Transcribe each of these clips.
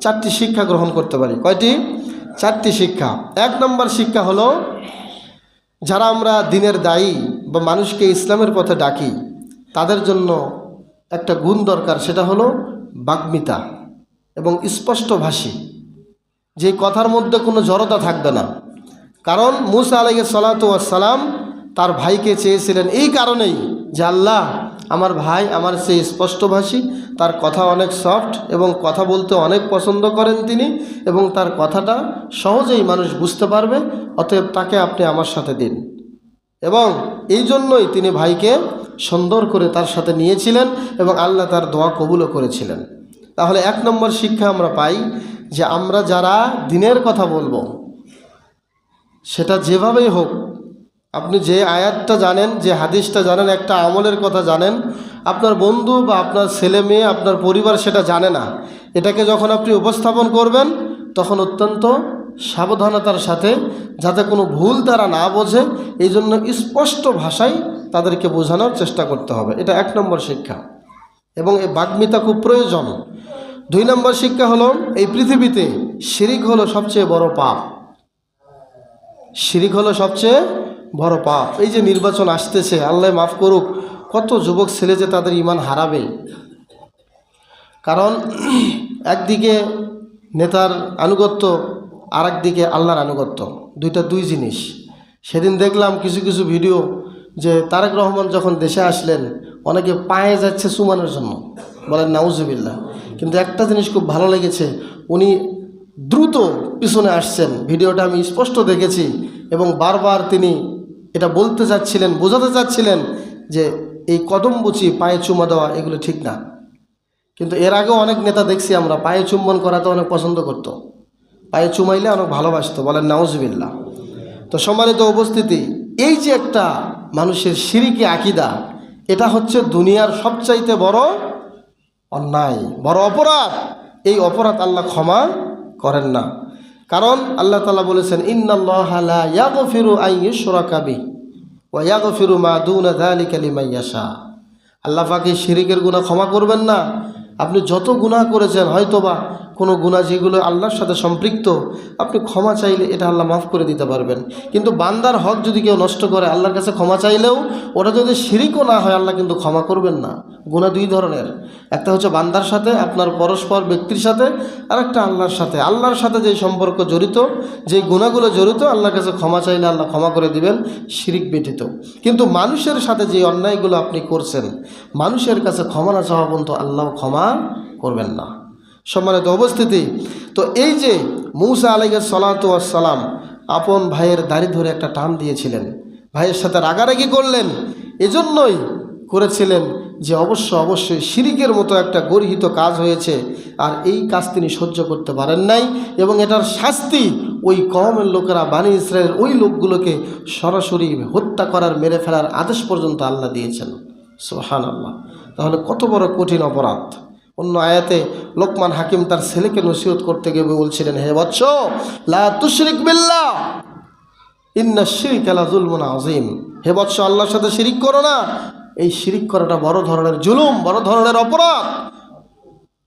চারটি শিক্ষা গ্রহণ করতে পারি। কয়টি? চারটি শিক্ষা। এক নম্বর শিক্ষা হলো, যারা আমরা দিনের দায়ী বা মানুষকে ইসলামের পথে ডাকি, তাদের জন্য একটা গুণ দরকার, সেটা হলো বাগ্মিতা এবং স্পষ্টভাষী। যে কথার মধ্যে কোনো জড়তা থাকবে না। কারণ মুসা আলাইকে সালাম তার ভাইকে চেয়েছিলেন এই কারণেই যে আল্লাহ আমার ভাই আমার সেই স্পষ্টভাষী, তার কথা অনেক সফট এবং কথা বলতে অনেক পছন্দ করেন তিনি এবং তার কথাটা সহজেই মানুষ বুঝতে পারবে, অতএব তাকে আপনি আমার সাথে দিন। এবং এই জন্যই তিনি ভাইকে সুন্দর করে তার সাথে নিয়েছিলেন এবং আল্লাহ তার দোয়া কবুলও করেছিলেন। তাহলে এক নম্বর শিক্ষা আমরা পাই যে আমরা যারা দিনের কথা বলব, সেটা যেভাবেই হোক আপনি যে আয়াতটা জানেন, যে হাদিসটা জানেন, একটা আমলের কথা জানেন, আপনার বন্ধু বা আপনার ছেলে মেয়ে, আপনার পরিবার সেটা জানে না। এটাকে যখন আপনি উপস্থাপন করবেন, তখন অত্যন্ত সাবধানতার সাথে, যাতে কোনো ভুল তারা না বোঝে এই জন্য স্পষ্ট ভাষায় তাদেরকে বোঝানোর চেষ্টা করতে হবে। এটা এক নম্বর শিক্ষা। এবং এই বাগ্মিতা খুব প্রয়োজন। দুই নম্বর শিক্ষা হলো, এই পৃথিবীতে শিরিক হলো সবচেয়ে বড় পাপ। শিরিক হলো সবচেয়ে বড় পাপ। এই যে নির্বাচন আসতেছে, আল্লাহ মাফ করুক, কত যুবক ছেলে যে তাদের ইমান হারাবে। কারণ একদিকে নেতার আনুগত্য আর একদিকে আল্লাহর আনুগত্য। দুইটা দুই জিনিস। সেদিন দেখলাম কিছু কিছু ভিডিও যে তারেক রহমান যখন দেশে আসলেন, অনেকে পায়ে যাচ্ছে সুমানের জন্য। বলেন নাউজুবিল্লা কিন্তু একটা জিনিস খুব ভালো লেগেছে, উনি দ্রুত পিছনে আসছেন। ভিডিওটা আমি স্পষ্ট দেখেছি এবং বারবার তিনি এটা বলতে চাচ্ছিলেন, বোঝাতে চাচ্ছিলেন যে এই কদম বুচি পায়ে চুমা দেওয়া, এগুলো ঠিক না। কিন্তু এর আগেও অনেক নেতা দেখছি আমরা, পায়ে চুম্বন করাতে অনেক পছন্দ করত। পায়ে চুমাইলে অনেক ভালোবাসতো, বলেন নাউজবিল্লা তো সম্মানিত উপস্থিতি, এই যে একটা মানুষের সিরিকি আকিদা, এটা হচ্ছে দুনিয়ার সবচাইতে বড় অন্যায়, বড় অপরাধ। এই অপরাধ আল্লাহ ক্ষমা করেন না। কারণ আল্লাহ তালা বলেছেন ইন্নাল্লাহফিরু আইয়ুসরাকাবি ওয়াগফিরু মা দুনা যালিকা কালি ইয়াশা। আল্লাহ পাকে শিরিকের গুণা ক্ষমা করবেন না। আপনি যত গুণা করেছেন, হয়তোবা কোনো গুণা যেগুলো আল্লাহর সাথে সম্পৃক্ত, আপনি ক্ষমা চাইলে এটা আল্লাহ মাফ করে দিতে পারবেন। কিন্তু বান্দার হক যদি কেউ নষ্ট করে, আল্লাহর কাছে ক্ষমা চাইলেও ওটা যদি শিরিকও না হয়, আল্লাহ কিন্তু ক্ষমা করবেন না। গুণা দুই ধরনের। একটা হচ্ছে বান্দার সাথে, আপনার পরস্পর ব্যক্তির সাথে আর একটা আল্লাহর সাথে। আল্লাহর সাথে যে সম্পর্ক জড়িত, যে গুণাগুলো জড়িত, আল্লাহর কাছে ক্ষমা চাইলে আল্লাহ ক্ষমা করে দিবেন, শিরিক ব্যতীত। কিন্তু মানুষের সাথে যে অন্যায়গুলো আপনি করছেন, মানুষের কাছে ক্ষমা না চাওয়া পর্যন্ত আল্লাহ ক্ষমা করবেন না। সম্মানিত উপস্থিতি। তো এই যে মৌসা আলাইকে সালাম আপন ভাইয়ের দাড়ি ধরে একটা টান দিয়েছিলেন। ভাইয়ের সাথে রাগারাগি করলেন। এজন্যই করেছিলেন যে অবশ্য অবশ্যই শিরিকের মতো একটা গর্হিত কাজ হয়েছে আর এই কাজ তিনি সহ্য করতে পারেন নাই এবং এটার শাস্তি ওই কমের লোকেরা বাণী ইসরায়েলের ওই লোকগুলোকে সরাসরি হত্যা করার, মেরে ফেলার আদেশ পর্যন্ত আল্লাহ দিয়েছেন। সোহান আল্লাহ তাহলে কত বড় কঠিন অপরাধ। অন্য আয়াতে লোকমান হাকিম তার ছেলেকে নসিহত করতে গিয়ে বলছিলেন, হে বৎস, লা ইন্না শিরিক আজিম হে বৎস, আল্লাহর সাথে শিরিক করো না। এই শিরিক করাটা বড় ধরনের জুলুম, বড় ধরনের অপরাধ।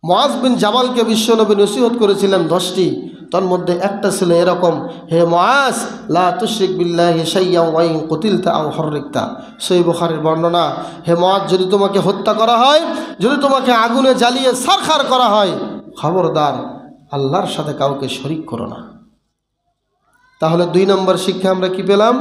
মহাজ বিন জামালকে বিশ্বনবী নসিহত করেছিলেন দশটি তার মধ্যে একটা ছেলে এরকম, হে মাস লা তুশরিক বিল্লাহি শাইয়া ওয়াইন কতিলতা আং হররিকতা। সেই বুখারের বর্ণনা, হে মাস যদি তোমাকে হত্যা করা হয়, যদি তোমাকে আগুনে জ্বালিয়ে সারখার করা হয়, খবরদার, আল্লাহর সাথে কাউকে শরিক করো না। তাহলে দুই নম্বর শিক্ষা আমরা কি পেলাম?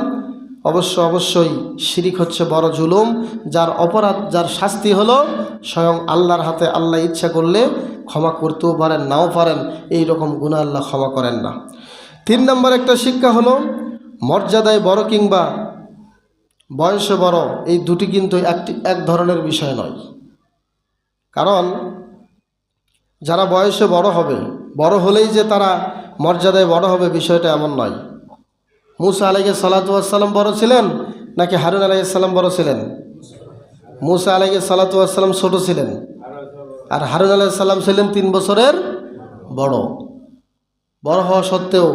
অবশ্য অবশ্যই শিরিক হচ্ছে বড় জুলুম, যার অপরাধ, যার শাস্তি হলো স্বয়ং আল্লাহর হাতে আল্লাহ ইচ্ছা করলে ক্ষমা করতেও পারেন, নাও পারেন, এই রকম গুণা আল্লাহ ক্ষমা করেন না। তিন নম্বর একটা শিক্ষা হলো, মর্যাদায় বড় কিংবা বয়সে বড়, এই দুটি কিন্তু একটি, এক ধরনের বিষয় নয়। কারণ যারা বয়সে বড় হবে, বড় হলেই যে তারা মর্যাদায় বড় হবে বিষয়টা এমন নয়। মুসা আলাইকে সালাতাম বড় ছিলেন নাকি হারুন আলাইসাল্লাম বড় ছিলেন? মুসা আলাইকে সালাতাম ছোট ছিলেন। আর হারুন আলাইসাল্লাম ছিলেন তিন বছরের বড়। বড় হওয়া সত্ত্বেও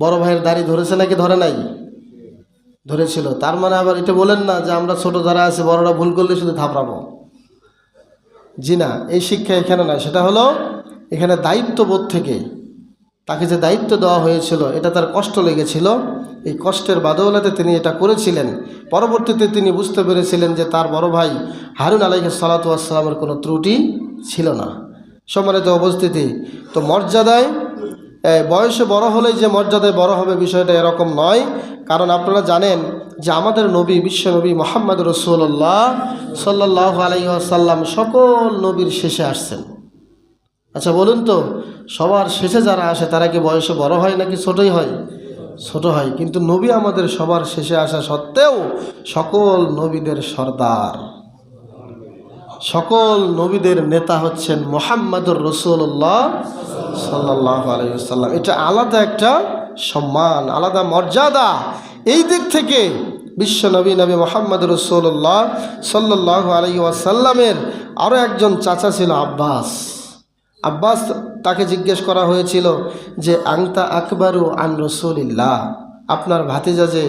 বড় ভাইয়ের দাড়ি ধরেছে নাকি ধরে নাই? ধরেছিল। তার মানে আবার এটা বলেন না যে আমরা ছোট যারা আছে, বড়রা ভুল করলে শুধু থাপড়াবো। জি না, এই শিক্ষা এখানে না সেটা হলো এখানে দায়িত্ববোধ থেকে তাকে যে দায়িত্ব দেওয়া হয়েছিল, এটা তার কষ্ট লেগেছিল। এই কষ্টের বাদৌলাতে তিনি এটা করেছিলেন। পরবর্তীতে তিনি বুঝতে পেরেছিলেন যে তার বড় ভাই হারুন আলাইহ সালাতামের কোনো ত্রুটি ছিল না। সম্মানিত অবস্থিতি তো মর্যাদায় বয়সে বড় হলেই যে মর্যাদায় বড় হবে বিষয়টা এরকম নয়। কারণ আপনারা জানেন যে আমাদের নবী বিশ্বনবী মোহাম্মদ রসুল্লাহ সাল্লাহ আলাইসাল্লাম সকল নবীর শেষে আসছেন। আচ্ছা বলুন তো, সবার শেষে যারা আসে, তারা কি বয়সে বড় হয় নাকি ছোটই হয়? ছোট হয়, কিন্তু নবী আমাদের সবার শেষে আসা সত্ত্বেও সকল নবীদের সর্দার। সকল নবীদের নেতা হচ্ছেন মোহাম্মদুর রসুল্লাহ সাল্লাহ আলাইসাল্লাম এটা আলাদা একটা সম্মান, আলাদা মর্যাদা। এই দিক থেকে বিশ্ব নবী নবী মোহাম্মদ রসুল্লাহ সাল্লাহ আলাই ওয়াসাল্লামের আরও একজন চাচা ছিল আব্বাস। আব্বাস তাকে জিজ্ঞেস করা হয়েছিল যে, আংতা আকবরু আন রসুলিল্লাহ, আপনার ভাতিজা যে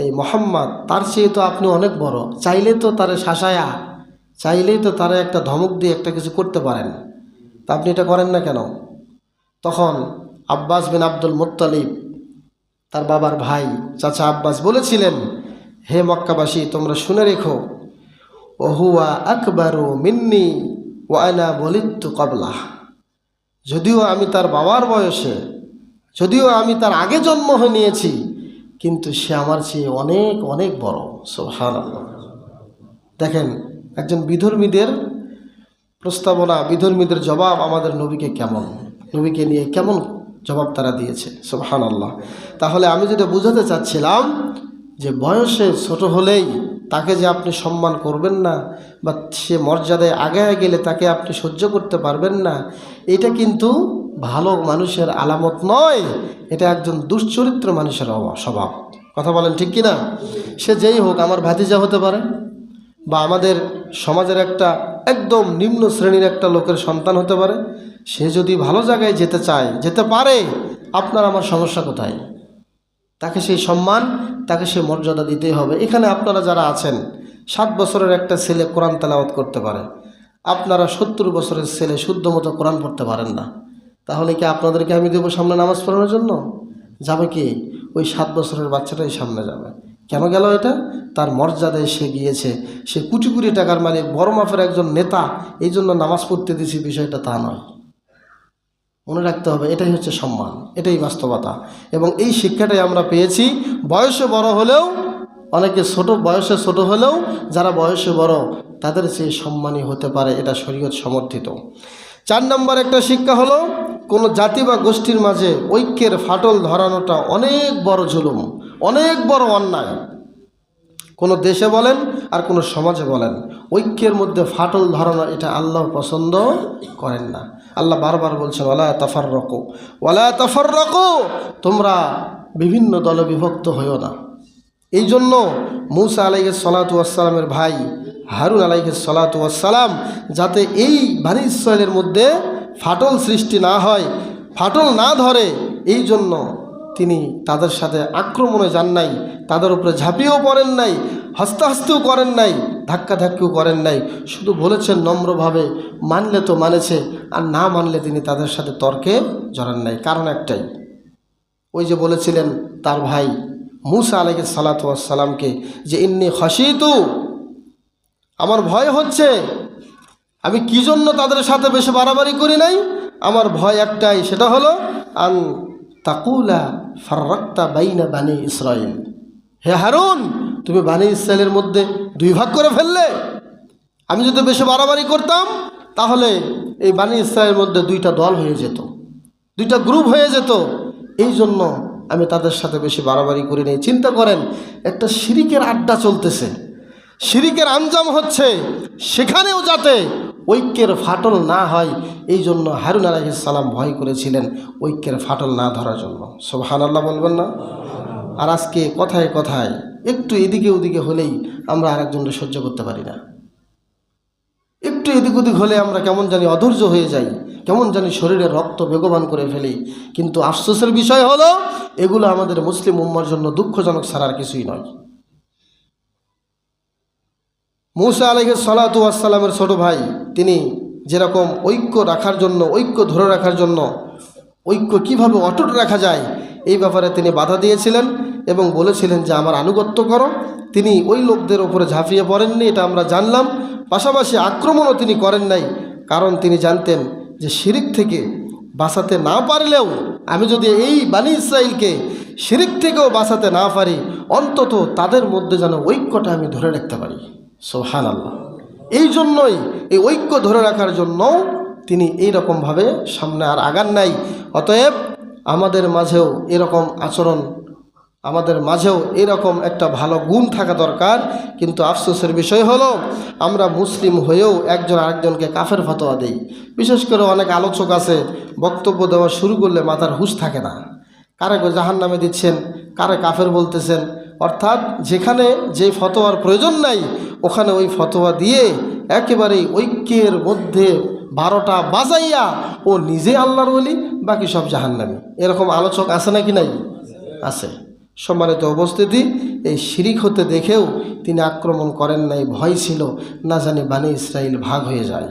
এই মোহাম্মদ, তার চেয়ে তো আপনি অনেক বড়, চাইলে তো তারে শাসায়া চাইলেই তো তারা একটা ধমক দিয়ে একটা কিছু করতে পারেন। তা আপনি এটা করেন না কেন? তখন আব্বাস বিন আব্দুল মুত্তালিব, তার বাবার ভাই চাচা আব্বাস বলেছিলেন, হে মক্কাবাসী, তোমরা শুনে রেখো, ওহুয়া আকবরু মিন্নি ওয়ানা বলিত্তু কবলা যদিও আমি তার বাবার বয়সে, যদিও আমি তার আগে জন্ম হয়ে নিয়েছি কিন্তু সে আমার চেয়ে অনেক অনেক বড়। সোহান দেখেন, একজন বিধর্মীদের প্রস্তাবনা, বিধর্মীদের জবাব আমাদের নবীকে কেমন? নবীকে নিয়ে কেমন জবাব তারা দিয়েছে? সোহান আল্লাহ তাহলে আমি যেটা বুঝাতে চাচ্ছিলাম, যে বয়সে ছোট হলেই তাকে যে আপনি সম্মান করবেন না বা সে মর্যাদায় আগায় গেলে তাকে আপনি সহ্য করতে পারবেন না, এটা কিন্তু ভালো মানুষের আলামত নয়। এটা একজন দুশ্চরিত্র মানুষের স্বভাব। কথা বলেন ঠিক কি না সে যেই হোক, আমার ভাতিজা হতে পারে বা আমাদের সমাজের একটা একদম নিম্ন শ্রেণির একটা লোকের সন্তান হতে পারে। সে যদি ভালো জায়গায় যেতে চায়, যেতে পারে, আপনার আমার সমস্যা কোথায়? তাকে সেই সম্মান, তাকে সেই মর্যাদা দিতেই হবে। এখানে আপনারা যারা আছেন, সাত বছরের একটা ছেলে কোরআন তেলাওয়াত করতে পারে। আপনারা সত্তর বছরের ছেলে শুদ্ধ মতো কোরআন পড়তে পারেন না। তাহলে কি আপনাদেরকে আমি দেবো সামনে নামাজ পড়ানোর জন্য? যাবে কি? ওই সাত বছরের বাচ্চাটাই সামনে যাবে। কেন গেল এটা? তার মর্যাদায় সে গিয়েছে। সে কোটি কোটি টাকার মালিক, বড় মাফের একজন নেতা। এই জন্য নামাজ পড়তে দিছি বিষয়টা তা নয়। মনে রাখতে হবে, এটাই হচ্ছে সম্মান, এটাই বাস্তবতা। এবং এই শিক্ষাটাই আমরা পেয়েছি, বয়সে বড় হলেও, অনেকে ছোট, বয়সে ছোট হলেও, যারা বয়সে বড়, তাদের চেয়ে সম্মানী হতে পারে, এটা শরীয়ত সমর্থিত। চার নম্বর একটা শিক্ষা হলো, কোনো জাতি বা গোষ্ঠীর মাঝে ঐক্যের ফাটল ধরানোটা অনেক বড় জুলুম, অনেক বড় অন্যায়। কোনো দেশে বলেন আর কোনো সমাজে বলেন। ঐক্যের মধ্যে ফাটল ধরানো এটা আল্লাহ পছন্দ করেন না। আল্লাহ বারবার বলছেন ওলা তাফার রকো ওলা তাফার রকো তোমরা বিভিন্ন দলে বিভক্ত হইও না। এই জন্য মৌসা আলাইকে সলাতু আসসালামের ভাই হারুন আলাইকে সলাতু আসসালাম যাতে এই বানি ইসরায়েলের মধ্যে ফাটল সৃষ্টি না হয়, ফাটল না ধরে, এই জন্য তিনি তাদের সাথে আক্রমণে যান নাই, তাদের উপরে ঝাঁপিয়েও পড়েন নাই, হস্তাহস্তিও করেন নাই ধাক্কা ধাক্কিও করেন নাই। শুধু বলেছেন নম্রভাবে, মানলে তো মানেছে, আর না মানলে তিনি তাদের সাথে তর্কে জড়ান নাই। কারণ একটাই, ওই যে বলেছিলেন তার ভাই মুসা আলাইকে সালাতামকে যে, ইন্নি খসিতু আমার ভয় হচ্ছে, আমি কি জন্য তাদের সাথে বেশি বাড়াবাড়ি করি নাই? আমার ভয় একটাই, সেটা হলো, আন তাকুলা ফার্রাক্তা বাইনা বানি ইসরায়েল হে হারুন, তুমি বানি ইসরায়েলের মধ্যে দুই ভাগ করে ফেললে। আমি যদি বেশি বাড়াবাড়ি করতাম, তাহলে এই বানি ইসরায়েলের মধ্যে দুইটা দল হয়ে যেত, দুইটা গ্রুপ হয়ে যেত। এই জন্য আমি তাদের সাথে বেশি বাড়াবাড়ি করি নাই। চিন্তা করেন, একটা শিরিকের আড্ডা চলতেছে। শিরিকের আঞ্জাম হচ্ছে, সেখানেও যাতে ঐক্যের ফাটল না হয়, এই জন্য হারুন আলাইসালাম ভয় করেছিলেন ঐক্যের ফাটল না ধরার জন্য। সোহান আল্লাহ বলবেন না? আর আজকে কথায় কথায় একটু এদিকে ওদিকে হলেই আমরা আরেকজনকে সহ্য করতে পারি না। একটু এদিক ওদিক হলে আমরা কেমন জানি অধৈর্য হয়ে যাই, কেমন জানি শরীরে রক্ত বেগবান করে ফেলি। কিন্তু আফসোসের বিষয় হলো, এগুলো আমাদের মুসলিম উম্মার জন্য দুঃখজনক ছাড়ার কিছুই নয়। মুসা আলহ সালাতামের ছোট ভাই তিনি যেরকম ঐক্য রাখার জন্য, ঐক্য ধরে রাখার জন্য, ঐক্য কীভাবে অটুট রাখা যায়, এই ব্যাপারে তিনি বাধা দিয়েছিলেন এবং বলেছিলেন যে, আমার আনুগত্য করো। তিনি ওই লোকদের ওপরে ঝাঁপিয়ে পড়েননি, এটা আমরা জানলাম। পাশাপাশি আক্রমণও তিনি করেন নাই, কারণ তিনি জানতেন যে, শিরিক থেকে বাঁচাতে না পারলেও আমি যদি এই বানি ইসরায়েলকে শিরিক থেকেও বাঁচাতে না পারি, অন্তত তাদের মধ্যে যেন ঐক্যটা আমি ধরে রাখতে পারি। সোহান আল্লাহ এই জন্যই, এই ঐক্য ধরে রাখার জন্য তিনি এই রকমভাবে সামনে আর আগান নাই। অতএব আমাদের মাঝেও এরকম আচরণ, আমাদের মাঝেও এরকম একটা ভালো গুণ থাকা দরকার। কিন্তু আফসোসের বিষয় হলো, আমরা মুসলিম হয়েও একজন আরেকজনকে কাফের ফতোয়া দেই। বিশেষ করে অনেক আলোচক আছে, বক্তব্য দেওয়া শুরু করলে মাথার হুঁশ থাকে না। কারে জাহান নামে দিচ্ছেন, কারে কাফের বলতেছেন? অর্থাৎ যেখানে যে ফতোয়ার প্রয়োজন নাই ওখানে ওই ফতোয়া দিয়ে একেবারেই ঐক্যের মধ্যে বারোটা বাজাইয়া ও নিজে আল্লাহর বলি বাকি সব জাহান্নামি। এরকম আলোচক আছে নাকি নাই? আছে। সম্মানিত অবস্থিতি এই শিরিক হতে দেখেও তিনি আক্রমণ করেন নাই, ভয় ছিল, না জানি বানি ইসরায়েল ভাগ হয়ে যায়।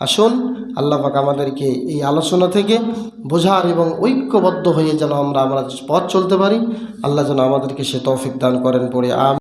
আসুন, আল্লাহ পাক আমাদেরকে এই আলোচনা থেকে বোঝার এবং ঐক্যবদ্ধ হয়ে যেন আমরা আমরা পথ চলতে পারি। আল্লাহ যেন আমাদেরকে সে তৌফিক দান করেন পড়ে আম